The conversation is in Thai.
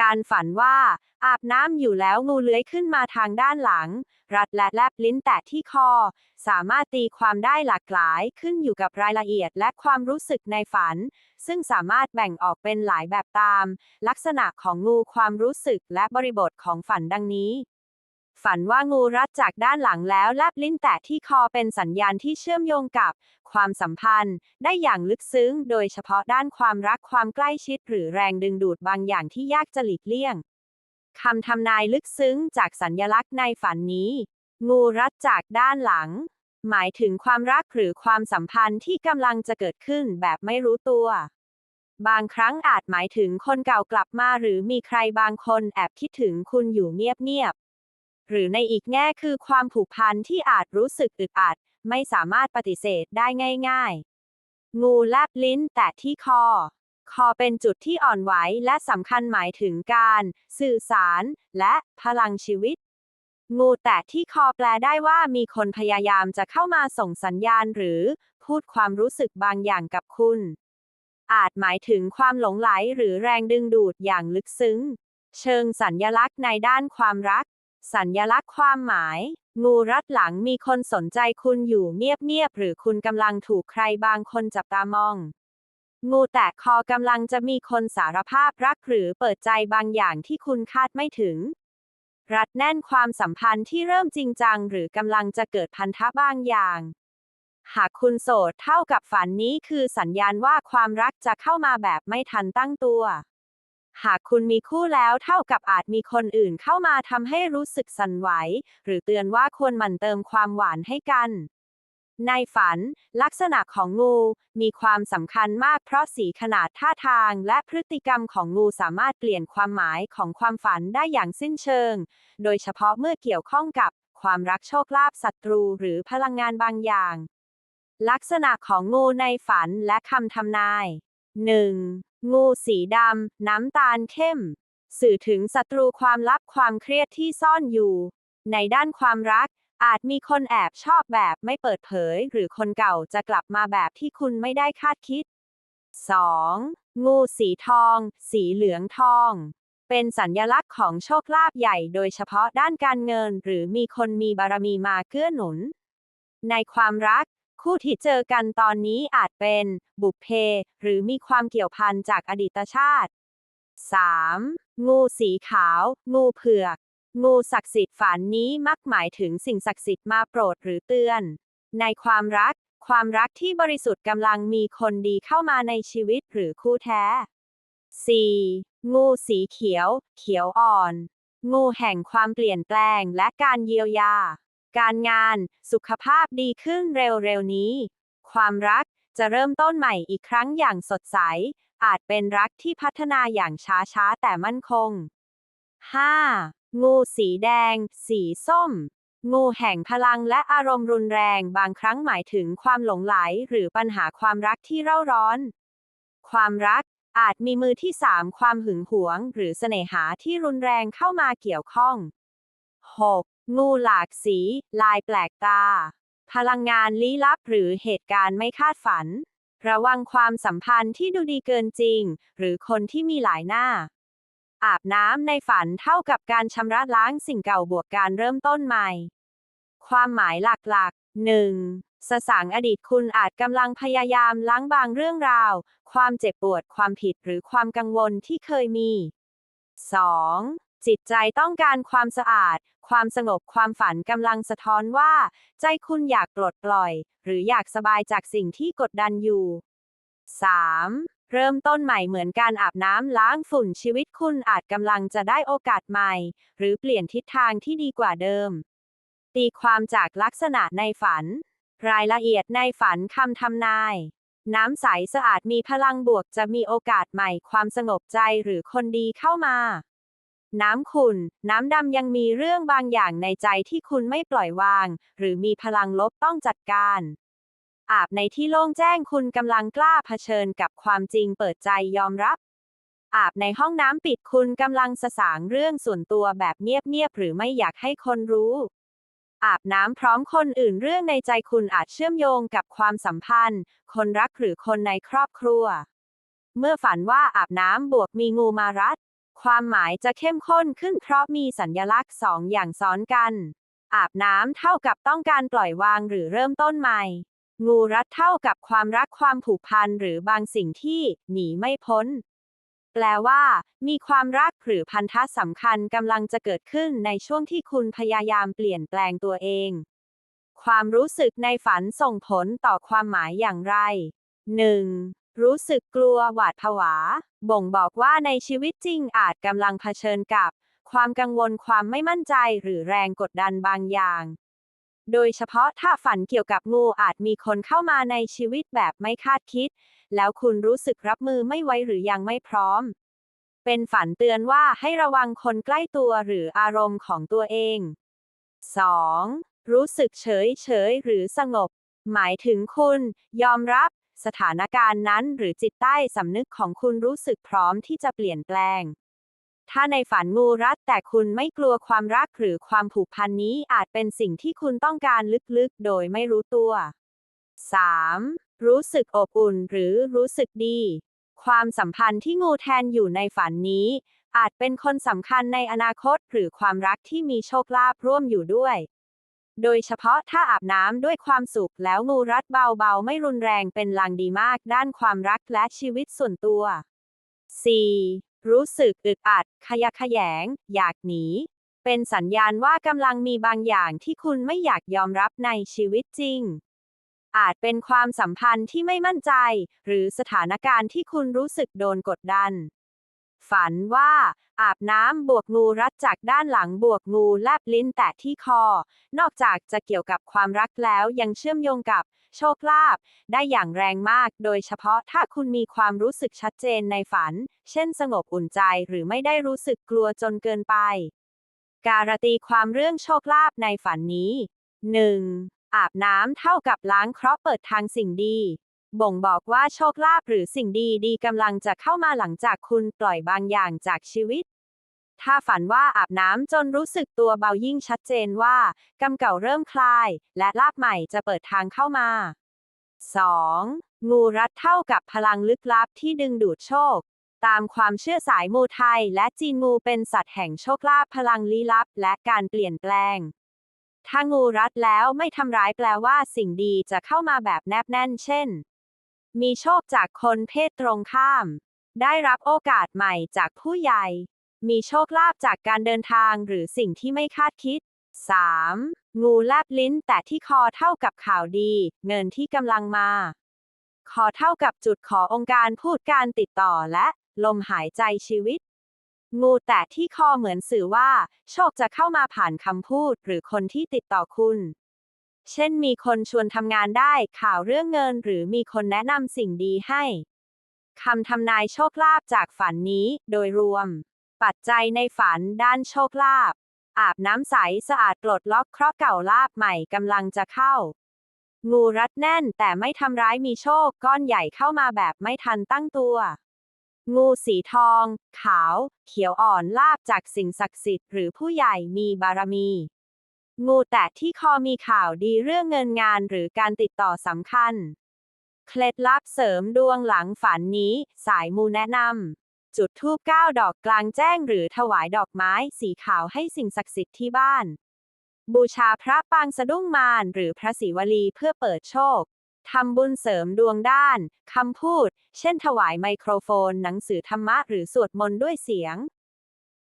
การฝันว่า อาบน้ำอยู่แล้วงูเลื้อยขึ้นมาทางด้านหลัง รัดและแลบลิ้นแตะที่คอ สามารถตีความได้หลากหลายขึ้นอยู่กับรายละเอียดและความรู้สึกในฝัน ซึ่งสามารถแบ่งออกเป็นหลายแบบตาม ลักษณะของงูความรู้สึกและบริบทของฝันดังนี้ ฝันว่างูรัดจากด้านหลังแล้วแลบลิ้นแตะที่คอเป็นสัญญาณที่เชื่อมโยงกับ ความสัมพันธ์ ได้อย่างลึกซึ้ง โดยเฉพาะด้านความรักความใกล้ชิด หรือแรงดึงดูดบางอย่างที่ยากจะหลีกเลี่ยงคำทำนายลึกซึ้งจากสัญญลักษณ์ในฝันนี้ งูรัดจากด้านหลัง หมายถึงความรักหรือความสัมพันธ์ที่กำลังจะเกิดขึ้นแบบไม่รู้ตัว บางครั้งอาจหมายถึงคนเก่ากลับมาหรือมีใครบางคนแอบคิดถึงคุณอยู่เงียบ หรือในอีกแง่คือความผูกพันที่อาจรู้สึกอึดอัด ไม่สามารถปฏิเสธได้ง่าย ๆ งูแลบลิ้นแตะที่คอ คอเป็นจุดที่อ่อนไหวและสำคัญหมายถึงการ สื่อสาร และพลังชีวิต งูแตะที่คอแปลได้ว่ามีคนพยายามจะเข้ามาส่งสัญญาณหรือ พูดความรู้สึกบางอย่างกับคุณ อาจหมายถึงความหลงไหลหรือแรงดึงดูดอย่างลึกซึ้ง เชิงสัญญลักษณ์ในด้านความรัก สัญญลักษณ์ความหมาย งูรัดหลังมีคนสนใจคุณอยู่เงียบๆหรือคุณกำลังถูกใครบางคนจับตามอง งูแตะคอกำลังจะมีคนสารภาพรักหรือเปิดใจบางอย่างที่คุณคาดไม่ถึง รัดแน่นความสัมพันธ์ที่เริ่มจริงจังหรือกำลังจะเกิดพันธะบางอย่าง หากคุณโสดเท่ากับฝันนี้คือสัญญาณว่าความรักจะเข้ามาแบบไม่ทันตั้งตัว หากคุณมีคู่แล้วเท่ากับอาจมีคนอื่นเข้ามาทำให้รู้สึกสั่นไหว หรือเตือนว่าควรหมั่นเติมความหวานให้กัน ในฝัน ลักษณะของงูมีความสำคัญมากเพราะสีขนาดท่าทางและพฤติกรรมของงูสามารถเปลี่ยนความหมายของความฝันได้อย่างสิ้นเชิง โดยเฉพาะเมื่อเกี่ยวข้องกับความรักโชคลาภศัตรูหรือพลังงานบางอย่าง ลักษณะของงูในฝันและคำทำนาย 1. งูสีดำ น้ำตาลเข้ม สื่อถึงศัตรูความลับความเครียดที่ซ่อนอยู่ ในด้านความรัก อาจมีคนแอบชอบแบบไม่เปิดเผย หรือคนเก่าจะกลับมาแบบที่คุณไม่ได้คาดคิด 2. งูสีทอง สีเหลืองทอง เป็นสัญญลักษณ์ของโชคลาภใหญ่ โดยเฉพาะด้านการเงิน หรือมีคนมีบารมีมาเกื้อหนุน ในความรัก คู่ที่เจอกันตอนนี้อาจเป็น บุพเพ หรือมีความเกี่ยวพันจากอดีตชาติ 3. งูสีขาว งูเผือก งูศักดิ์สิทธิ์ฝันนี้มักหมายถึงสิ่งศักดิ์สิทธิ์มาโปรดหรือเตือน ในความรัก ความรักที่บริสุทธิ์กำลังมีคนดีเข้ามาในชีวิตหรือคู่แท้ 4. งูสีเขียว เขียวอ่อน งูแห่งความเปลี่ยนแปลงและการเยียวยา การงาน สุขภาพดีขึ้นเร็วๆนี้ ความรักจะเริ่มต้นใหม่อีกครั้งอย่างสดใส อาจเป็นรักที่พัฒนาอย่างช้าๆ แต่มั่นคง 5. งูสีแดง สีส้ม งูแห่งพลังและอารมณ์รุนแรงบางครั้งหมายถึงความหลงไหลหรือปัญหาความรักที่เร่าร้อน ความรักอาจมีมือที่สามความหึงหวง หรือเสน่หาที่รุนแรงเข้ามาเกี่ยวข้อง 6. งูหลากสี ลายแปลกตา พลังงานลี้ลับหรือเหตุการณ์ไม่คาดฝัน ระวังความสัมพันธ์ที่ดูดีเกินจริง หรือคนที่มีหลายหน้า อาบน้ำในฝันเท่ากับการชำระล้างสิ่งเก่าบวกการเริ่มต้นใหม่ ความหมายหลักๆ 1. สสางอดีตคุณอาจกำลังพยายามล้างบางเรื่องราว ความเจ็บปวด ความผิดหรือความกังวลที่เคยมี 2. จิตใจต้องการความสะอาด ความสงบความฝันกำลังสะท้อนว่า ใจคุณอยากปลดปล่อย หรืออยากสบายจากสิ่งที่กดดันอยู่ 3. เริ่มต้นใหม่เหมือนการอาบน้ำล้างฝุ่นชีวิตคุณอาจกำลังจะได้โอกาสใหม่ หรือเปลี่ยนทิศทางที่ดีกว่าเดิม ตีความจากลักษณะในฝัน รายละเอียดในฝันคำทำนาย น้ำใสสะอาดมีพลังบวกจะมีโอกาสใหม่ความสงบใจหรือคนดีเข้ามา น้ำขุ่น น้ำดำยังมีเรื่องบางอย่างในใจที่คุณไม่ปล่อยวาง หรือมีพลังลบต้องจัดการ อาบในที่โล่งแจ้งคุณกำลังกล้าเผชิญกับความจริงเปิดใจยอมรับ อาบในห้องน้ำปิดคุณกำลังสสางเรื่องส่วนตัวแบบเงียบๆหรือไม่อยากให้คนรู้อาบน้ำพร้อมคนอื่นเรื่องในใจคุณอาจเชื่อมโยงกับความสัมพันธ์ คนรักหรือคนในครอบครัว เมื่อฝันว่าอาบน้ำบวกมีงูมารัด ความหมายจะเข้มข้นขึ้นเพราะมีสัญลักษณ์สองอย่างซ้อนกัน อาบน้ำเท่ากับต้องการปล่อยวางหรือเริ่มต้นใหม่ งูรัดเท่ากับความรักความผูกพันหรือบางสิ่งที่หนีไม่พ้น แปลว่า มีความรักหรือพันธะสำคัญกำลังจะเกิดขึ้นในช่วงที่คุณพยายามเปลี่ยนแปลงตัวเอง ความรู้สึกในฝันส่งผลต่อความหมายอย่างไร 1. รู้สึกกลัวหวาดผวา บ่งบอกว่าในชีวิตจริงอาจกำลังเผชิญกับ ความกังวลความไม่มั่นใจหรือแรงกดดันบางอย่าง โดยเฉพาะถ้าฝันเกี่ยวกับงูอาจมีคนเข้ามาในชีวิตแบบไม่คาดคิด แล้วคุณรู้สึกรับมือไม่ไวหรือยังไม่พร้อม เป็นฝันเตือนว่าให้ระวังคนใกล้ตัวหรืออารมณ์ของตัวเอง 2. รู้สึกเฉยเฉยหรือสงบ หมายถึงคุณ ยอมรับ สถานการณ์นั้นหรือจิตใต้สำนึกของคุณรู้สึกพร้อมที่จะเปลี่ยนแปลง ถ้าในฝันงูรัดแต่คุณไม่กลัวความรักหรือความผูกพันนี้อาจเป็นสิ่งที่คุณต้องการลึกๆ โดยไม่รู้ตัว 3. รู้สึกอบอุ่นหรือรู้สึกดี ความสัมพันธ์ที่งูแทนอยู่ในฝันนี้ อาจเป็นคนสำคัญในอนาคตหรือความรักที่มีโชคลาภร่วมอยู่ด้วย โดยเฉพาะถ้าอาบน้ำด้วยความสุขแล้วงูรัดเบาๆ ไม่รุนแรงเป็นลางดีมากด้านความรักและชีวิตส่วนตัว 4. รู้สึกอึดอัด ขยะแขยง อยากหนี เป็นสัญญาณว่ากำลังมีบางอย่างที่คุณไม่อยากยอมรับในชีวิตจริง อาจเป็นความสัมพันธ์ที่ไม่มั่นใจ หรือสถานการณ์ที่คุณรู้สึกโดนกดดัน ฝันว่า อาบน้ำบวกงูรัดจากด้านหลังบวกงูแลบลิ้นแตะที่คอ นอกจากจะเกี่ยวกับความรักแล้วยังเชื่อมโยงกับ โชคลาภได้อย่างแรงมาก โดยเฉพาะถ้าคุณมีความรู้สึกชัดเจนในฝัน เช่นสงบอุ่นใจหรือไม่ได้รู้สึกกลัวจนเกินไป การตีความเรื่องโชคลาภในฝันนี้ 1. อาบน้ำเท่ากับล้างเคราะห์เปิดทางสิ่งดี บ่งบอกว่าโชคลาภหรือสิ่งดีดีกำลังจะเข้ามาหลังจากคุณปล่อยบางอย่างจากชีวิต ถ้าฝันว่าอาบน้ำจนรู้สึกตัวเบายิ่งชัดเจนว่ากรรมเก่าเริ่มคลาย และลาบใหม่จะเปิดทางเข้ามา 2. งูรัดเท่ากับพลังลึกลับที่ดึงดูดโชค ตามความเชื่อสายมูไทย และจีนงูเป็นสัตว์แห่งโชคลาภพลังลี้ลับ และการเปลี่ยนแปลง ถ้างูรัดแล้วไม่ทำร้ายแปลว่าสิ่งดีจะเข้ามาแบบแนบแน่น เช่น มีโชคจากคนเพศตรงข้าม ได้รับโอกาสใหม่จากผู้ใหญ่ มีโชคลาภจากการเดินทางหรือสิ่งที่ไม่คาดคิด 3. งูแลบลิ้นแต่ที่คอเท่ากับข่าวดี เงินที่กำลังมา คอเท่ากับจุดขอองค์การพูดการติดต่อและ ลมหายใจชีวิต งูแต่ที่คอเหมือนสื่อว่า โชคจะเข้ามาผ่านคำพูดหรือคนที่ติดต่อคุณ เช่นมีคนชวนทำงานได้ข่าวเรื่องเงิน หรือมีคนแนะนำสิ่งดีให้คำทำนายโชคลาภจากฝันนี้ โดยรวม ปัจจัยในฝันด้านโชคลาภอาบน้ำใสสะอาดปลดล็อกเคราะห์เก่าลาบใหม่กำลังจะเข้า งูรัดแน่นแต่ไม่ทำร้ายมีโชคก้อนใหญ่เข้ามาแบบไม่ทันตั้งตัว งูสีทอง ขาว เขียวอ่อนลาบจากสิ่งศักดิ์สิทธิ์หรือผู้ใหญ่มีบารมี งูแตะที่คอมีข่าวดีเรื่องเงินงานหรือการติดต่อสำคัญ เคล็ดลับเสริมดวงหลังฝันนี้ สายมูแนะนำ จุดธูปเก้าดอกกลางแจ้งหรือถวายดอกไม้สีขาวให้สิ่งศักดิ์สิทธิ์ที่บ้าน บูชาพระปางสะดุ้งมารหรือพระศิวลีเพื่อเปิดโชคทำบุญเสริมดวงด้าน คำพูด เช่นถวายไมโครโฟน หนังสือธรรมะหรือสวดมนต์ด้วยเสียง